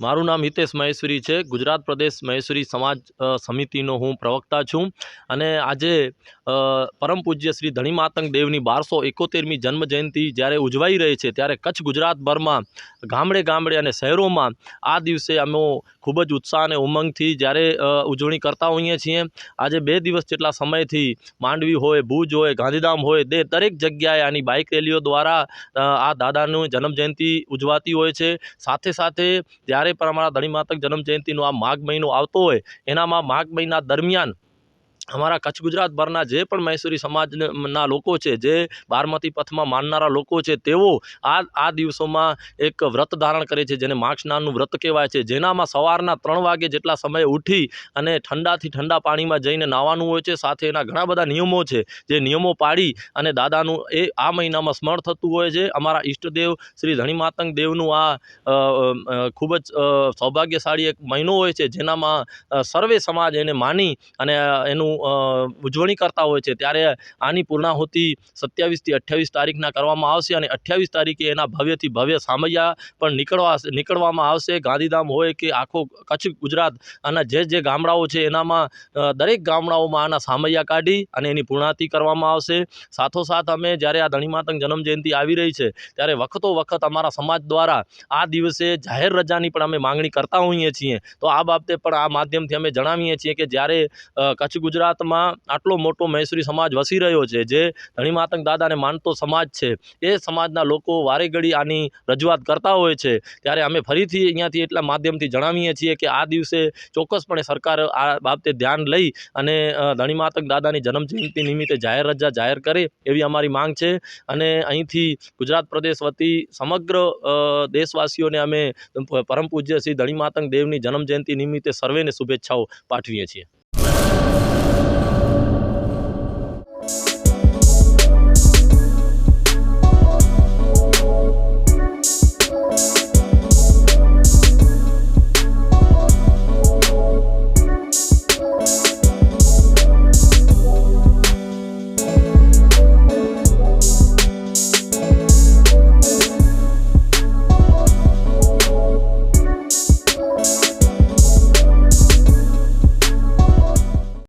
મારું નામ હિતેશ મહેશ્વરી છે. ગુજરાત પ્રદેશ મહેશ્વરી સમાજ સમિતિનો હું પ્રવક્તા છું. અને આજે પરમ પૂજ્ય શ્રી ધણી માતંગ દેવની બારસો એકોતેરમી જન્મ જયંતિ જ્યારે ઉજવાઈ રહી છે, ત્યારે કચ્છ ગુજરાતભરમાં ગામડે ગામડે અને શહેરોમાં આ દિવસે અમે ખૂબ જ ઉત્સાહ અને ઉમંગથી જ્યારે ઉજવણી કરતા હોઈએ છીએ. આજે બે દિવસ જેટલા સમયથી માંડવી હોય, ભુજ હોય, ગાંધીધામ હોય તે દરેક જગ્યાએ આની બાઇક રેલીઓ દ્વારા આ દાદાનું જન્મજયંતિ ઉજવાતી હોય છે. સાથે સાથે જ્યારે પણ અમારા ધણી માતક જન્મજયંતિનો આ માઘ મહિનો આવતો હોય, એનામાં માઘ મહિના દરમિયાન અમારા કચ્છ ગુજરાતભરના જે પણ મહેસૂરી સમાજના લોકો છે, જે બારમતી પથમાં માનનારા લોકો છે, તેઓ આ આ દિવસોમાં એક વ્રત ધારણ કરે છે, જેને માક્ષનાનું વ્રત કહેવાય છે, જેનામાં સવારના ત્રણ વાગે જેટલા સમયે ઉઠી અને ઠંડાથી ઠંડા પાણીમાં જઈને નાહવાનું હોય છે, સાથે એના ઘણા બધા નિયમો છે, જે નિયમો પાડી અને દાદાનું એ આ મહિનામાં સ્મરણ થતું હોય છે, અમારા ઈષ્ટદેવ શ્રી ધણી માતંગ દેવનું આ ખૂબ જ સૌભાગ્યશાળી એક મહિનો હોય છે, જેનામાં સર્વે સમાજ એને માની અને એનું ઉજવણી કરતા હોય છે, ત્યારે આની પૂર્ણાહુતિ સત્યાવીસથી અઠ્યાવીસ તારીખના કરવામાં આવશે અને અઠ્યાવીસ તારીખે એના ભવ્યથી ભવ્ય સામૈયા પણ નીકળવા, નીકળવામાં આવશે. ગાંધીધામ હોય કે આખો કચ્છ ગુજરાત અને જે જે ગામડાઓ છે, એનામાં દરેક ગામડાઓમાં આના સામૈયા કાઢી અને એની પૂર્ણાતિ કરવામાં આવશે. સાથોસાથ અમે જ્યારે આ ધણીમાતંગ જન્મ જયંતિ આવી રહી છે, ત્યારે વખતો વખત અમારા સમાજ દ્વારા આ દિવસે જાહેર રજાની પણ અમે માંગણી કરતા હોઈએ છીએ. તો આ બાબતે પણ આ માધ્યમથી અમે જણાવીએ છીએ કે જ્યારે કચ્છ કચ્છ ગુજરાતમાં આટલો મોટો મૈસૂરી સમાજ વસી રહ્યો છે જે ધણી માતંગ દાદાને માનતો સમાજ છે એ સમાજના લોકો વારે ઘડી આની રજૂઆત કરતા હોય છે ત્યારે અમે ફરીથી અહીંયાથી એટલા માધ્યમથી જણાવીએ છીએ કે આ દિવસે ચોક્કસપણે સરકાર આ બાબતે ધ્યાન લઈ અને અ, ધણી માતંગ દાદાની જન્મજયંતિ નિમિત્તે જાહેર રજા જાહેર કરે એવી અમારી માંગ છે. અને અહીંથી ગુજરાત પ્રદેશ વતી સમગ્ર દેશવાસીઓને અમે પરમ પૂજ્ય શ્રી ધણી માતંગ દેવની જન્મ જયંતિ નિમિત્તે સર્વેને શુભેચ્છાઓ પાઠવીએ છીએ.